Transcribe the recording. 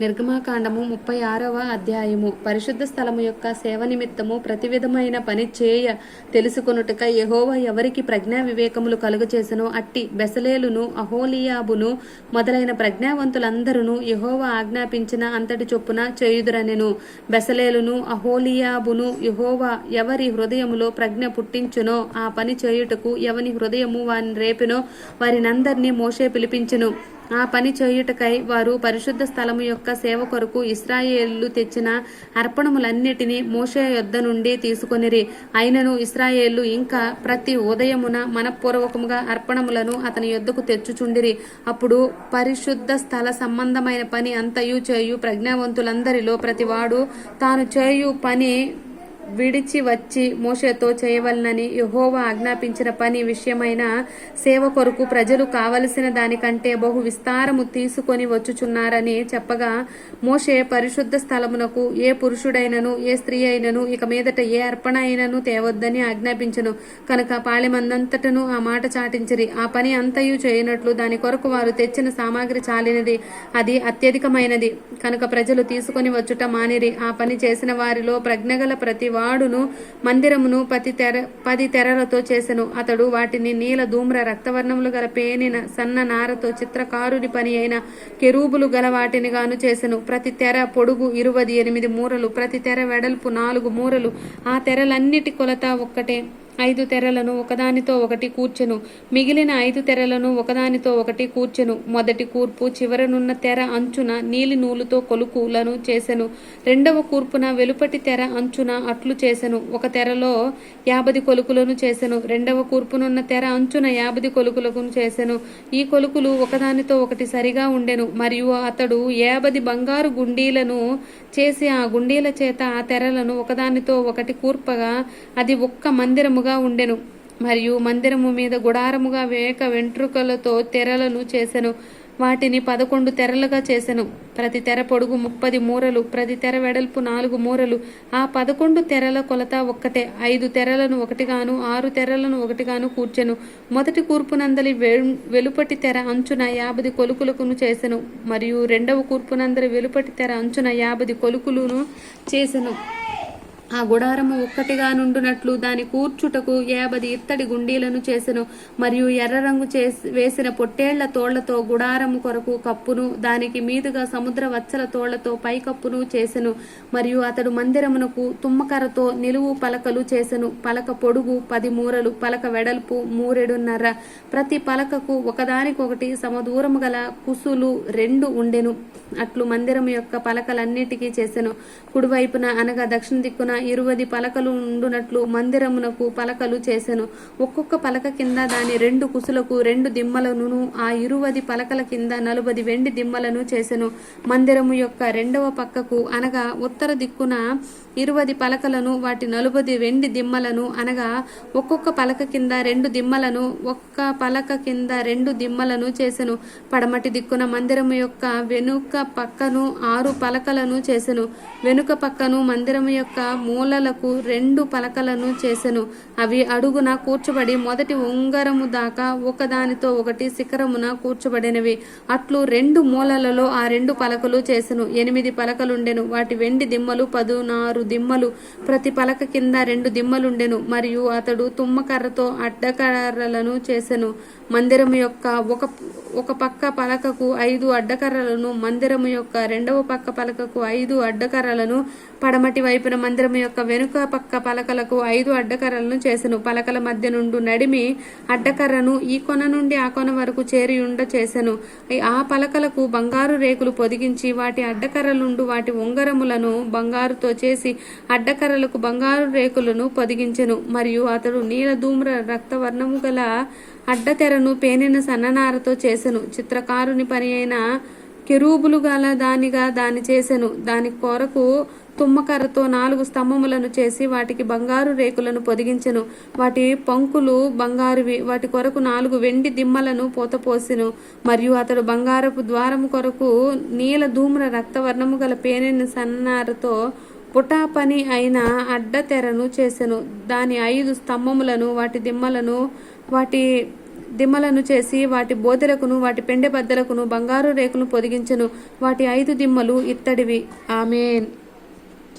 నిర్గమాకాండము ముప్పై ఆరవ అధ్యాయము. పరిశుద్ధ స్థలము యొక్క సేవ నిమిత్తము ప్రతి విధమైన పని చేయ తెలుసుకొనుటక యెహోవా ఎవరికి ప్రజ్ఞా వివేకములు కలుగచేసనో? అట్టి బెసలేలును అహోలియాబును మొదలైన ప్రజ్ఞావంతులందరూ యెహోవా ఆజ్ఞాపించిన అంతటి చొప్పున చేయుదురనెను. బెసలేలును అహోలియాబును యెహోవా ఎవరి హృదయములో ప్రజ్ఞ పుట్టించునో ఆ పని చేయుటకు ఎవని హృదయము వారిని రేపెనో వారినందరినీ మోషే పిలిపించును. ఆ పని చేయుటకై వారు పరిశుద్ధ స్థలము యొక్క సేవ కొరకు ఇస్రాయేళ్ళు తెచ్చిన అర్పణములన్నిటినీ మోషే యొద్ద నుండి తీసుకొనిరి. అయినను ఇస్రాయేళ్ళు ఇంకా ప్రతి ఉదయమున మనపూర్వకముగా అర్పణములను అతని యొద్దకు తెచ్చుచుండిరి. అప్పుడు పరిశుద్ధ స్థల సంబంధమైన పని అంతయు చేయు ప్రజ్ఞావంతులందరిలో ప్రతివాడు తాను చేయు పని విడిచి వచ్చి మోషేతో చేయవలనని యహోవా ఆజ్ఞాపించిన పని విషయమైన సేవ కొరకు ప్రజలు కావలసిన దానికంటే బహు విస్తారము తీసుకొని వచ్చుచున్నారని చెప్పగా మోషే పరిశుద్ధ స్థలమునకు ఏ పురుషుడైనను ఏ స్త్రీ అయినను ఇక మీదట ఏ అర్పణ అయినను తేవద్దని ఆజ్ఞాపించను. కనుక పాళెమందంతటను ఆ మాట చాటించిరి. ఆ పని అంతయు చేయనట్లు దాని కొరకు వారు తెచ్చిన సామాగ్రి చాలినది. అది అత్యధికమైనది. కనుక ప్రజలు తీసుకొని వచ్చుట మానిరి. ఆ పని చేసిన వారిలో ప్రజ్ఞగల ప్రతి వాడును మందిరమును పది తెర పది తెరలతో చేసెను. అతడు వాటిని నీల ధూమ్ర రక్తవర్ణములు గల పేనిన సన్న నారతో చిత్రకారుని పని అయిన కెరూబులు గల వాటిని గాను చేసెను. ప్రతి తెర పొడుగు ఇరువది ఎనిమిది మూరలు ప్రతి తెర వెడల్పు నాలుగు మూరలు. ఆ తెరలన్నిటి కొలత ఒక్కటే. ఐదు తెరలను ఒకదానితో ఒకటి కూర్చెను. మిగిలిన ఐదు తెరలను ఒకదానితో ఒకటి కూర్చెను. మొదటి కూర్పు చివరనున్న తెర అంచున నీలి నూలుతో కొలుకులను చేసెను. రెండవ కూర్పున వెలుపటి తెర అంచున అట్లు చేసెను. ఒక తెరలో యాభది కొలుకులను చేసెను. రెండవ కూర్పునున్న తెర అంచున యాభది కొలుకులను చేసెను. ఈ కొలుకులు ఒకదానితో ఒకటి సరిగా ఉండెను. మరియు అతడు యాభై బంగారు గుండీలను చేసి ఆ గుండీల చేత ఆ తెరలను ఒకదానితో ఒకటి కూర్పగా అది ఒక్క మందిరముగా ఉండెను. మరియు మందిరము మీద గుడారముగా వేక వెంట్రుకలతో తెరలను చేసెను. వాటిని పదకొండు తెరలుగా చేసెను. ప్రతి తెర పొడుగు ముప్పది మూరలు ప్రతి తెర వెడల్పు నాలుగు మూరలు. ఆ పదకొండు తెరల కొలత ఒక్కటే. ఐదు తెరలను ఒకటిగాను ఆరు తెరలను ఒకటిగాను కూర్చెను. మొదటి కూర్పునందలి వెలుపటి తెర అంచున యాభది కొలుకులకును చేసెను. మరియు రెండవ కూర్పునందలి వెలుపటి తెర అంచున యాభై కొలుకులను చేసెను. ఆ గుడారము ఒక్కటిగా నుండునట్లు దాని కూర్చుటకు యాభది ఇత్తడి గుండీలను చేసెను మరియు ఎర్ర రంగు చేసి వేసిన పొట్టేళ్ళ తోళ్ళతో గుడారము కొరకు కప్పును దానికి మీదుగా సముద్ర వచ్చల తోళ్ళతో పైకప్పును చేసెను మరియు అతడు మందిరమునకు తుమ్మకరతో నిలువు పలకలు చేసెను. పలక పొడుగు పది మూరలు పలక వెడల్పు మూరెడున్నర. ప్రతి పలకకు ఒకదానికొకటి సమదూరము గల కుసులు రెండు ఉండెను. అట్లు మందిరము యొక్క పలకలన్నిటికీ చేసెను. కుడివైపున అనగా దక్షిణ దిక్కున ఇరువది పలకలు ఉండునట్లు మందిరమునకు పలకలు చేసెను. ఒక్కొక్క పలక కింద దాని రెండు కుసులకు రెండు దిమ్మలను ఆ ఇరువది పలకల కింద నలుబది వెండి దిమ్మలను చేసెను. మందిరము యొక్క రెండవ పక్కకు అనగా ఉత్తర దిక్కున ఇరువది పలకలను వాటి నలుబది వెండి దిమ్మలను అనగా ఒక్కొక్క పలక కింద రెండు దిమ్మలను ఒక్క పలక కింద రెండు దిమ్మలను చేసెను. పడమటి దిక్కున మందిరము యొక్క వెనుక పక్కను ఆరు పలకలను చేసెను. వెనుక పక్కను మందిరము యొక్క మూలలకు రెండు పలకలను చేసెను. అవి అడుగున కూర్చబడి మొదటి ఉంగరము దాకా ఒకదానితో ఒకటి శిఖరమున కూర్చబడినవి. అట్లు రెండు మూలలలో ఆ రెండు పలకలు చేసెను. ఎనిమిది పలకలుండెను. వాటి వెండి దిమ్మలు పదునారు దిమ్మలు. ప్రతి పలక కింద రెండు దిమ్మలుండెను. మరియు అతడు తుమ్మకర్రతో అడ్డకర్రలను చేసెను. మందిరము యొక్క ఒక ఒక పక్క పలకకు ఐదు అడ్డకర్రలను మందిరము యొక్క రెండవ పక్క పలకకు ఐదు అడ్డకర్రలను పడమటి వైపున మందిరము యొక్క వెనుక పక్క పలకలకు ఐదు అడ్డకర్రలను చేసెను. పలకల మధ్య నుండి నడిమి అడ్డకర్రను ఈ కొన నుండి ఆ కొన వరకు చేరి ఉండ చేసెను. ఆ పలకలకు బంగారు రేకులు పొదిగించి వాటి అడ్డకర్రలుండు వాటి ఉంగరములను బంగారుతో చేసి అడ్డకర్రలకు బంగారు రేకులను పొదిగించెను. మరియు అతడు నీల ధూమ్ర రక్తవర్ణము గల అడ్డతెరను పేనిన సన్ననారతో చేసెను. చిత్రకారుని పని అయిన కెరూబులు గల దానిగా దాని చేసెను. దాని కొరకు తుమ్మకర్రతో నాలుగు స్తంభములను చేసి వాటికి బంగారు రేకులను పొదిగించెను. వాటి పంకులు బంగారువి. వాటి కొరకు నాలుగు వెండి దిమ్మలను పోతపోసెను. మరియు అతడు బంగారపు ద్వారము కొరకు నీల ధూమ్ర రక్తవర్ణము గల పేనిన సన్నారతో పుటా పని అయిన అడ్డతెరను చేసెను. దాని ఐదు స్తంభములను వాటి దిమ్మలను వాటి దిమ్మలను చేసి వాటి బోదెలకును వాటి పెండె బద్దలకును బంగారు రేకును పొదిగించెను. వాటి ఐదు దిమ్మలు ఇత్తడివి. ఆమెన్.